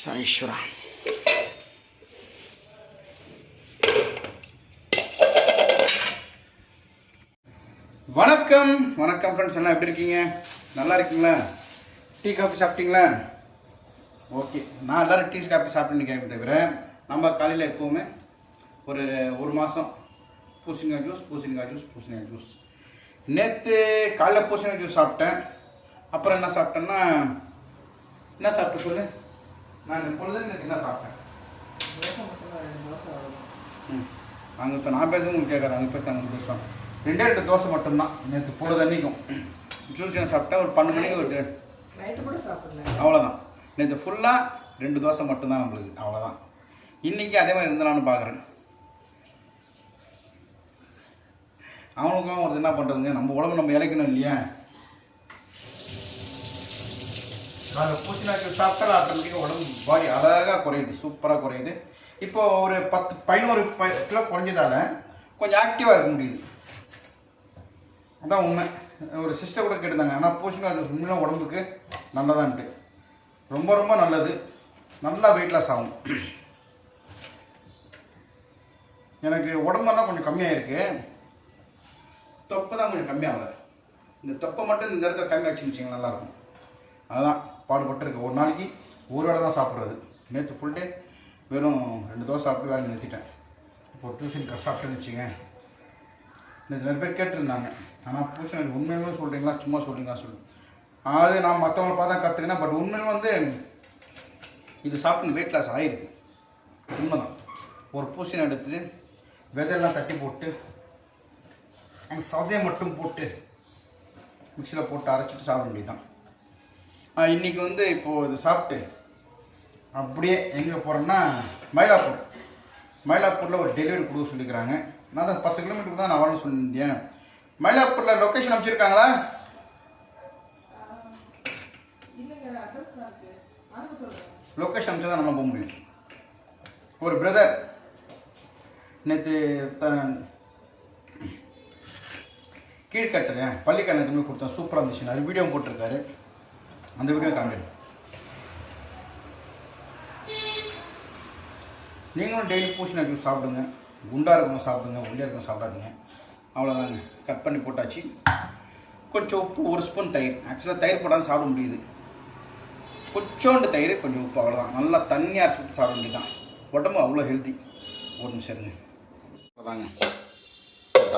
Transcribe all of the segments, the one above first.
சாய்ஸ்வரா வணக்கம். வணக்கம் ஃப்ரெண்ட்ஸ் எல்லாம் எப்படி இருக்கீங்க? நல்லா இருக்கீங்களா? டீ காஃபி சாப்பிட்டீங்களா? ஓகே நான் எல்லோரும் டீ காஃபி சாப்பிட்டுன்னு கேட்குறேன் தவிர நம்ம காலையில் எப்போவுமே ஒரு ஒரு மாதம் பூசணிக்காய் ஜூஸ் பூசணிக்காய் ஜூஸ் பூசணிக்காய் ஜூஸ் நேற்று காலைல பூசணிக்காய் ஜூஸ் சாப்பிட்டேன். அப்புறம் என்ன சாப்பிட்டேன்னா என்ன சாப்பிட்டு சொல்லு? நான் நேற்று என்ன சாப்பிட்டேன்? அங்கே சொன்ன நான் பேசுறது உங்களுக்கு கேட்காது. அங்கே பேசுகிறாங்க அவங்க பேசுவாங்க. ரெண்டே ரெண்டு தோசை மட்டும்தான். நேற்று பொழுது அன்னைக்கும். ஜூஸ் நான் சாப்பிட்டேன் ஒரு பன்னெண்டு மணிக்கு ஒரு நைட்டு கூட சாப்பிடல. அவ்வளோதான் நேற்று ஃபுல்லாக ரெண்டு தோசை மட்டும்தான் நம்மளுக்கு. அவ்வளோதான் இன்றைக்கி அதே மாதிரி இருந்தாலும் பார்க்குறேன் அவனுக்கும் ஒரு என்ன பண்ணுறதுங்க நம்ம உடம்பு நம்ம இழைக்கணும் இல்லையா? நாங்கள் பூச்சினாக்கு சாப்பிட்டா ஆட்டோமேட்டிக்காக உடம்பு பாடி அழகாக குறையுது சூப்பராக குறையுது இப்போ ஒரு பத்து பதினோரு ப கிலோ குறைஞ்சதால கொஞ்சம் ஆக்டிவாக இருக்க முடியுது அதான் உண்மை ஒரு சிஸ்டர் கூட கேட்டிருந்தாங்க ஆனால் பூசணிக்காய் உண்மையிலாம் உடம்புக்கு நல்லதான்ட்டு ரொம்ப ரொம்ப நல்லது நல்லா வெயிட் லாஸ் ஆகும் எனக்கு உடம்பெல்லாம் கொஞ்சம் கம்மியாக இருக்கு தொப்பை தான் கொஞ்சம் கம்மியாகல இந்த தொப்பை மட்டும் இந்த இடத்துல கம்மியாச்சுன்னு வச்சுங்க நல்லாயிருக்கும் அதுதான் பாடுபட்டு இருக்கு ஒரு நாளைக்கு ஒரு வேளை தான் சாப்பிட்றது. நேற்று ஃபுல் டே வெறும் ரெண்டு தோசை சாப்பிட்டு வேலை நிறுத்திட்டேன். இப்போ டியூஷன் கஷ்ட சாப்பிட்டேன்னு வச்சுங்க நேற்று நிறைய பேர் கேட்டிருந்தாங்க. ஆனால் பூசணி உண்மையுமே சொல்கிறீங்களா சும்மா சொல்கிறீங்களா சொல்லு. அது நான் மற்றவங்கள பார்த்தா தான் கற்றுக்கினேன் பட் உண்மையில வந்து இது சாப்பிட்டு வெயிட் லாஸ் ஆகிருக்கு உண்மைதான். ஒரு பூசணி எடுத்து விதையெல்லாம் தட்டி போட்டு அந்த சதையை மட்டும் போட்டு மிக்சியில் போட்டு அரைச்சிட்டு சாப்பிட வேண்டியதுதான். ஆ, இன்னைக்கு வந்து இப்போது இது சாப்பிட்டு அப்படியே எங்கே போகிறேன்னா மயிலாப்பூர். மயிலாப்பூரில் ஒரு டெலிவரி கொடுக்க சொல்லிக்கிறாங்க. நான் தான் பத்து கிலோமீட்டருக்கு தான் நான் வரணும்னு சொல்லியிருந்தேன். மயிலாப்பூரில் லொக்கேஷன் அமைச்சிருக்காங்களா? லொக்கேஷன் அமைச்சா தான் நம்ம போக முடியும். ஒரு பிரதர் நேற்று த கீழ்கட்டுங்க பள்ளிக்கான எதுவுமே கொடுத்தேன். சூப்பராக இருந்துச்சு. நிறைய வீடியோ போட்டிருக்காரு. அந்த வீடியோ காமிக்கிறேன் நீங்களும் டெய்லி பூசணி ஜூஸ் சாப்பிடுங்க. குண்டாக இருக்கணும் சாப்பிடுங்க உள்ளே இருக்கணும் சாப்பிடாதீங்க. அவ்வளோதாங்க கட் பண்ணி போட்டாச்சு. கொஞ்சம் உப்பு ஒரு ஸ்பூன் தயிர். ஆக்சுவலாக தயிர் போடாமல் சாப்பிட முடியுது. கொஞ்சோண்டு தயிர் கொஞ்சம் உப்பு அவ்வளோதான் நல்லா தண்ணியாக சுட்டு சாப்பிட வேண்டியதான் உடம்பு அவ்வளோ ஹெல்த்தி ஒரு நிமிஷம் இருங்க. அவ்வளோதாங்க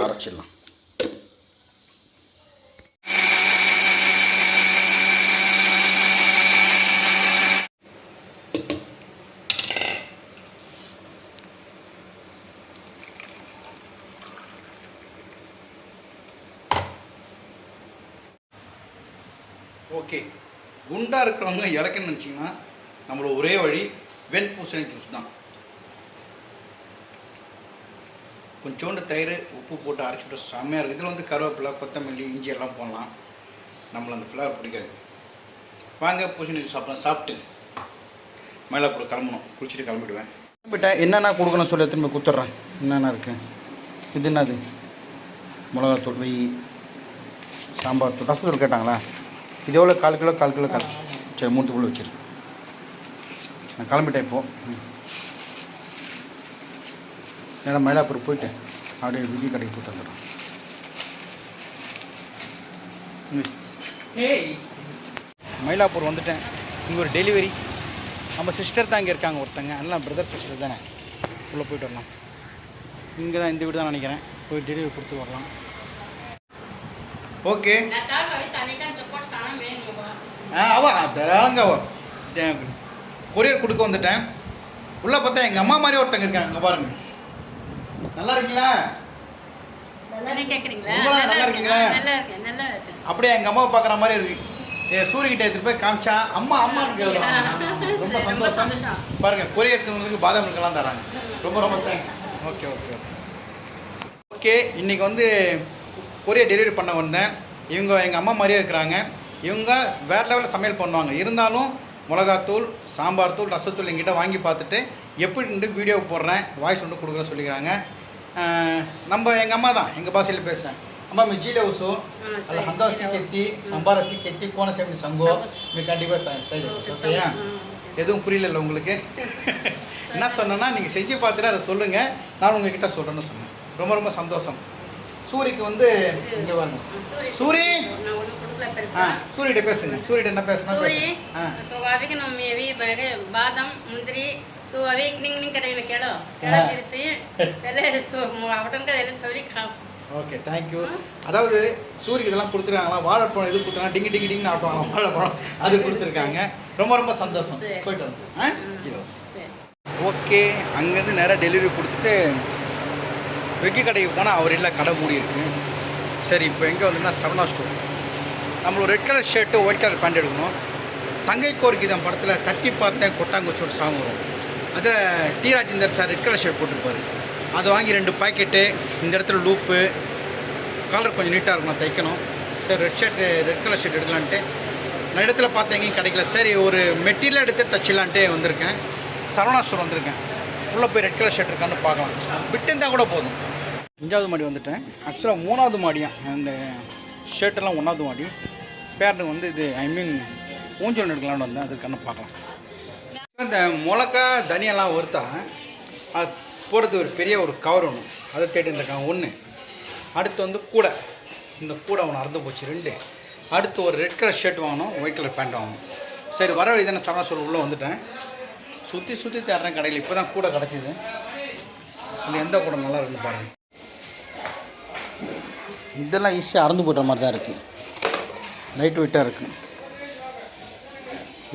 அரைச்சிடலாம். ஓகே. குண்டாக இருக்கிறவங்க இறக்கணும்னு நினச்சிங்கன்னா நம்மளோட ஒரே வழி வெண் பூசணி ஜூஸ் தான். கொஞ்சோண்டு தயிர் உப்பு போட்டு அரைச்சி விட்டு செம்மையாக இருக்குது இதில் வந்து கருவேப்பிலை கொத்தமல்லி இஞ்சி எல்லாம் போடலாம். நம்மள அந்த ஃப்ளவர் பிடிக்காது. வாங்க பூசணி ஜூஸ் சாப்பிடலாம். சாப்பிட்டு மயிலாப்பூர் கிளம்பணும். குளிச்சுட்டு கிளம்பிடுவேன். கிளம்பிட்டேன் என்னென்ன கொடுக்கணும் சொல்லி திரும்பி கொடுத்துட்றேன். என்னென்ன இருக்குது இது என்னது? மிளகாத்தூள் வெய் சாம்பார் தூள் ரசத்தூள் கேட்டாங்களா? இது எவ்வளோ கால் கிலோ கால் கிலோ கால் சரி மூட்டுக்குள்ளே வச்சிரு. நான் கிளம்பிட்டேன் இப்போ. நேரம் மயிலாப்பூர் போயிட்டு அப்படியே விஜய் கடைக்கு போட்டு வந்துடுறோம். மயிலாப்பூர் வந்துட்டேன். இங்கே ஒரு டெலிவரி நம்ம சிஸ்டர் தான் இங்கே இருக்காங்க ஒருத்தங்க. எல்லாம் பிரதர் சிஸ்டர் தானே. உள்ளே போயிட்டு வரலாம். இங்கே தான் இந்த வீடு தான் நினைக்கிறேன். போய் டெலிவரி கொடுத்து வரலாம். ஓகே ஆ அவ அதெல்லாங்க அவ. கொரியர் கொடுக்க வந்துட்டேன். உள்ள பார்த்தா எங்கள் அம்மா மாதிரி ஒருத்தங்க இருக்காங்க அங்கே பாருங்க. நல்லா இருக்கீங்களா? நல்லா இருக்கீங்களா? அப்படியே எங்கள் அம்மாவை பார்க்குற மாதிரி இருக்கு. ஏ சூரியகிட்ட எடுத்துட்டு போய் காமிச்சா அம்மா கேட்குறாங்க ரொம்ப சந்தோஷம். பாருங்க கொரியர்களுக்கு பாதாம் மில்கெல்லாம் தராங்க. ரொம்ப ரொம்ப thanks okay okay okay. Okay இன்னைக்கு வந்து கொரியர் டெலிவரி பண்ண வந்தேன். இவங்க எங்கள் அம்மா மாதிரியே இருக்கிறாங்க. இவங்க வேறு லெவலில் சமையல் பண்ணுவாங்க. இருந்தாலும் மிளகாத்தூள் சாம்பார் தூள் ரசத்தூள் எங்கிட்ட வாங்கி பார்த்துட்டு எப்படின்ட்டு வீடியோ போடுறேன் வாய்ஸ் ஒன்று கொடுக்குறேன்னு சொல்லிக்கிறாங்க. நம்ம எங்கள் அம்மா தான் எங்கள் பாசையில் பேசுகிறேன் அம்மா మీ జీలో ఉసు అలా హందాసి కెత్తి సంబారసి కెత్తి కోనసేమి సంగో మీ கண்டிப்பா ஓகேயா எதுவும் புரியல உங்களுக்கு? என்ன சொன்னேன்னா நீங்கள் செஞ்சு பார்த்துட்டு அதை சொல்லுங்கள் நான் உங்ககிட்ட சொல்கிறேன்னு சொன்னேன். ரொம்ப ரொம்ப சந்தோஷம். சூரிக்கு வந்து இங்கே வாங்க. சூரி. சூரிகிட்ட பேசுங்க. சூரிகிட்ட என்ன பேசணும் சூரி நம்ம எவி பாதாம் முந்திரி ತು ಅವೇಕ್ನಿಂಗ್ ನಿಂಗ್ ಕಡೆ ಕೇಳೋ ಕೇಳಿಸಿ ಎಲ್ಲ ಅವಟನ್ ಕಡೆ ಎಲ್ಲ ಚೌರಿ ஓகே தேங்க்யூ அதாவது சூரியக்கு இதெல்லாம் கொடுத்துருக்காங்களா? வாழைப்பழம் இது கொடுத்துருக்காங்க டிங்கு டிங்கு டிங்கு ஆட்டுவாங்க வாழைப்பழம். அது கொடுத்துருக்காங்க. ரொம்ப ரொம்ப சந்தோஷம். போயிட்டு வந்து ஓகே அங்கேருந்து நேராக டெலிவரி கொடுத்துட்டு வெக்கி கடைக்கு போனால் அவர் இல்லை கடை மூடி இருக்கு. சரி இப்போ எங்கே வந்துன்னா சரவணா ஸ்டோர் நம்மளோட red colour shirt white colour pant எடுக்கணும். தங்கை கோரிக்கிதம் படத்தில் தட்டி பார்த்தேன் கொட்டாங்குச்சோட சாங் வரும். அதில் T Rajendar sir red colour shirt போட்டிருப்பாரு. அதை வாங்கி ரெண்டு பாக்கெட்டு இந்த இடத்துல லூப்பு கலர் கொஞ்சம் நீட்டாக இருக்கும் நான் தைக்கணும். சரி red shirt red colour shirt எடுக்கலான்ட்டு. நான் இடத்துல பார்த்தேன் எங்கேயும் கிடைக்கல. சரி ஒரு மெட்டீரியல் எடுத்து தச்சிடலான்ட்டு வந்திருக்கேன். சரவணா ஸ்டோர் வந்திருக்கேன். உள்ளே போய் ரெட் கலர் ஷர்ட் இருக்கான்னு பார்க்கலாம். விட்டு இருந்தால் கூட போதும். அஞ்சாவது மாடி வந்துட்டேன். ஆக்சுவலாக மூணாவது மாடியா? அந்த ஷர்ட்டெல்லாம் ஒன்றாவது மாடி. பேரண்ட்டு வந்து இது ஐ மீன் ஊஞ்சல் எடுக்கலாம்னு வந்தேன். அதுக்கான பார்க்கலாம். இந்த மிளகா தனியெல்லாம் வறுத்தா அது போடுறது ஒரு பெரிய ஒரு கவர் ஒன்று அதை தேடி இருக்காங்க ஒன்று அடுத்து வந்து கூடை. இந்த கூடை ஒன்று அறந்து போச்சு. ரெண்டு. அடுத்து ஒரு ரெட் கலர் ஷர்ட் வாங்கணும். ஒயிட் கலர் பேண்ட் வாங்கணும். சரி வர வழி தானே சரணா ஸ்டோர் உள்ளே வந்துட்டேன். சுற்றி சுற்றி தேடுறேன் கடையில். இப்போ தான் கூடை கிடச்சிது. இது எந்த கூடை? நல்லா இருக்குன்னு பாருங்கள் இதெல்லாம் ஈஸியாக அறந்து போடுற மாதிரி தான் இருக்குது லைட் வெயிட்டாக இருக்குது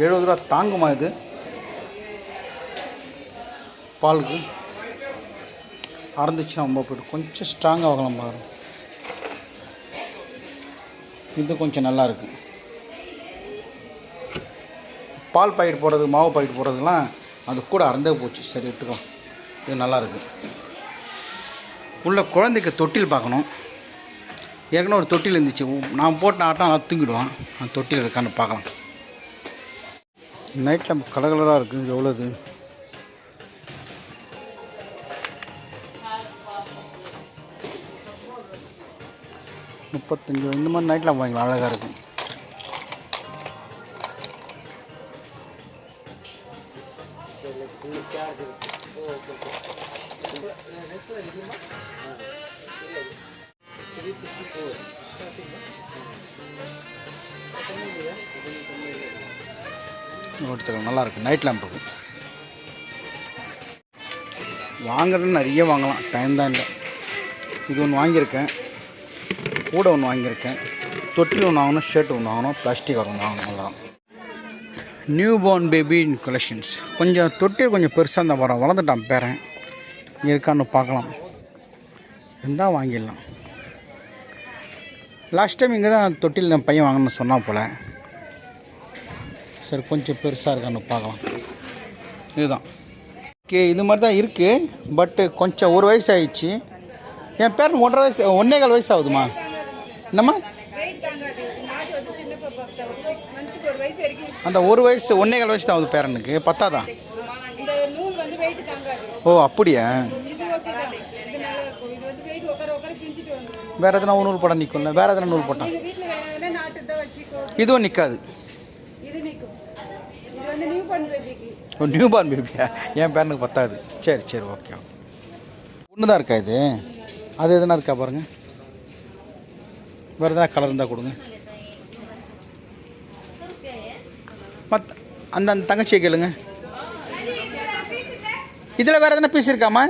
எழுபது ரூபா தாங்குமா இது? பாலுக்கு. அறந்துச்சுன்னா ரொம்ப போய்ட்டு கொஞ்சம் ஸ்ட்ராங்காக வாங்கலாம் பாரு. இது கொஞ்சம் நல்லா இருக்கு. பால் பாக்கெட் போடுறது மாவு பாக்கெட் போடுறதுலாம் அது கூட அறந்தே போச்சு. சரி எடுத்துக்கலாம். இது நல்லாயிருக்கு உள்ள குழந்தைக்கு தொட்டில் பார்க்கணும். ஏற்கனவே ஒரு தொட்டியில் இருந்துச்சு. நான் போட்ட ஆட்டம் நான் தூங்கிடுவான். அந்த தொட்டியில் இருக்கான்னு பார்க்கலாம். நைட்டில் கலர் கலராக இருக்குது எவ்வளோது முப்பத்தஞ்சு இந்த மாதிரி நைட்டில் வாங்கிக்கலாம் அழகாக இருக்கும். ஒருத்தர் நல்லாயிருக்கு. நைட் லேம்புக்கு வாங்குறது நிறைய வாங்கலாம். டைம் தான் இல்லை. இது ஒன்று வாங்கியிருக்கேன். கூட ஒன்று வாங்கியிருக்கேன். தொட்டில் ஒன்று வாங்கணும் ஷர்ட் ஒன்று வாங்கணும் பிளாஸ்டிக் ஒன்று வாங்கணும் அவ்வளோதான் நியூ பார்ன் பேபி கலெக்ஷன்ஸ் கொஞ்சம் தொட்டில் கொஞ்சம் பெருசாக இருந்தால் வரோம் வளர்ந்துட்டான் பேரன். இருக்கான்னு பார்க்கலாம். இருந்தால் வாங்கிடலாம். லாஸ்ட் டைம் இங்கே தான் தொட்டில் என் பையன் வாங்கணும்னு சொன்னால் போல். சரி கொஞ்சம் பெருசாக இருக்கான்னு பார்க்கலாம். இதுதான். ஓகே இது மாதிரி தான் இருக்குது பட்டு கொஞ்சம் ஒரு வயசு ஆயிடுச்சு. என் பேர் ஒன்றரை வயசு ஒன்றே கால் வயசு ஆகுதுமா என்னம்மா? அந்த ஒரு வயசு ஒன்றே கால் வயசு தான் ஆகுது பேரனுக்கு பத்தாதா? ஓ அப்படியா? வேறு எதனா நூல் போட நிற்கும்ல வேறு எதனா நூல் போட்டான் இதுவும் நிற்காது இது நிற்கும் இது வந்து நியூ பண்ண பேபிக்கு ஓ நியூ பார்ன் பேபியா என் பேரனுக்கு பத்தாது. சரி சரி ஓகே ஓகே ஒன்று தான் இருக்கா இது? அது எதுனா இருக்கா பாருங்கள் வேறு எதனா கலர் இருந்தால் கொடுங்க. மத் அந்த அந்த தங்கச்சியை கேளுங்க. இதில் வேறு எதனா பீஸ் இருக்காமா?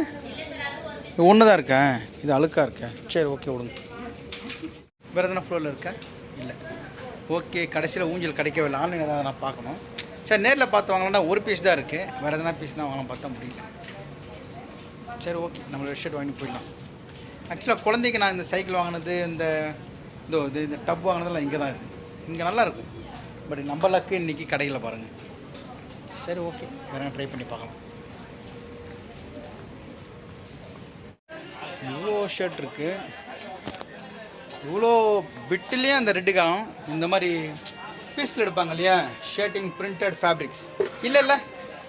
ஒன்று தான் இருக்கா? இது அழுக்காக இருக்கா? சரி ஓகே விடுங்க. வேறு எதனா ஃப்ளோரில் இருக்கா? இல்லை. ஓகே கடைசியில் ஊஞ்சல் கிடைக்கவே இல்லை. ஆன்லைனில் தான் நான் பார்க்கணும். சரி நேரில் பார்த்து வாங்கலாம்னா ஒரு பீஸ் தான் இருக்குது வேறு எதனா பீஸ் தான் வாங்கலாம் பார்த்தா முடியல. சரி ஓகே நம்ம ஷர்ட் வாங்கி போயிடலாம். ஆக்சுவலாக குழந்தைக்கு நான் இந்த சைக்கிள் வாங்கினது இந்த இதோ இது இந்த டப் வாங்கினதெல்லாம் இங்கே தான் இருக்குது இங்கே நல்லாயிருக்கும் பட் நம்ம லக்கு இன்றைக்கி கடையில் பாருங்கள் சரி ஓகே வேறு ட்ரை பண்ணி பார்க்கலாம். இவ்வளோ ஷர்ட் இருக்குது இவ்வளோ பிட்டுலேயே அந்த ரெட்டு காலம் இந்த மாதிரி பீஸில் எடுப்பாங்க இல்லையா? ஷர்ட்டிங் பிரிண்டட் ஃபேப்ரிக்ஸ் இல்லை இல்லை.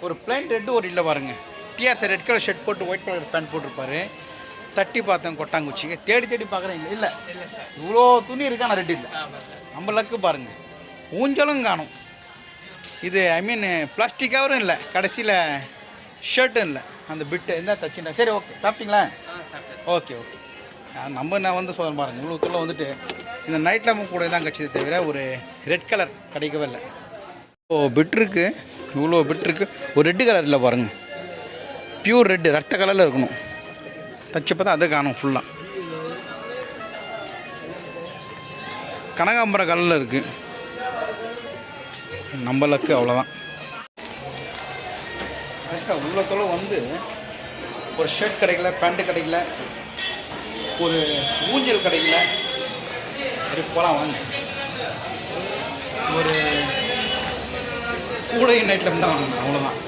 ஒரு பிளைன் ரெட்டு ஒரு இல்லை பாருங்க. டிஆர்சி ரெட் கலர் ஷர்ட் போட்டு ஒயிட் கலர் பேண்ட் போட்டிருப்பாரு. தட்டி பார்த்தேன் கொட்டாங்குச்சிங்க. தேடி தேடி பார்க்குறீங்க இல்லை. இல்லை சார் இவ்வளோ துணி இருக்கா நான் ரெடி இல்லை. நம்ம லக்கு பாருங்க. ஊஞ்சலும் காணும். இது ஐ மீன் பிளாஸ்டிக் கவரும் இல்லை. கடைசியில் ஷர்ட்டும் இல்லை. அந்த பிட்டு என்ன தச்சுட்டா சரி ஓகே சாப்பிட்டீங்களா? ஓகே ஓகே நம்ம நான் வந்து சொல்ல பாருங்க. இவ்வளோக்குள்ளே வந்துட்டு இந்த நைட் லெமன் கூட தான் கட்சியை தவிர ஒரு ரெட் கலர் கிடைக்கவே இல்லை. ஓ பிட் இவ்வளோ பெட்ருக்கு ஒரு ரெட்டு கலர் இல்லை பாருங்க. பியூர் ரெட்டு ரத்த கலரில் இருக்கணும். தச்சப்போ தான் அது காணும் ஃபுல்லாக கனகாம்பர கலரில் இருக்குது நம்ம லக்கு அவ்வளோதான் உள்ளத்தோட வந்து ஒரு ஷர்ட் கிடைக்கல பேண்ட்டு கிடைக்கல. ஒரு ஊஞ்சல் கிடைக்கல சரி போகலாம் வாங்க. ஒரு கூடை நைட்டில் இருந்தால் வாங்கணும் அவ்வளோதான்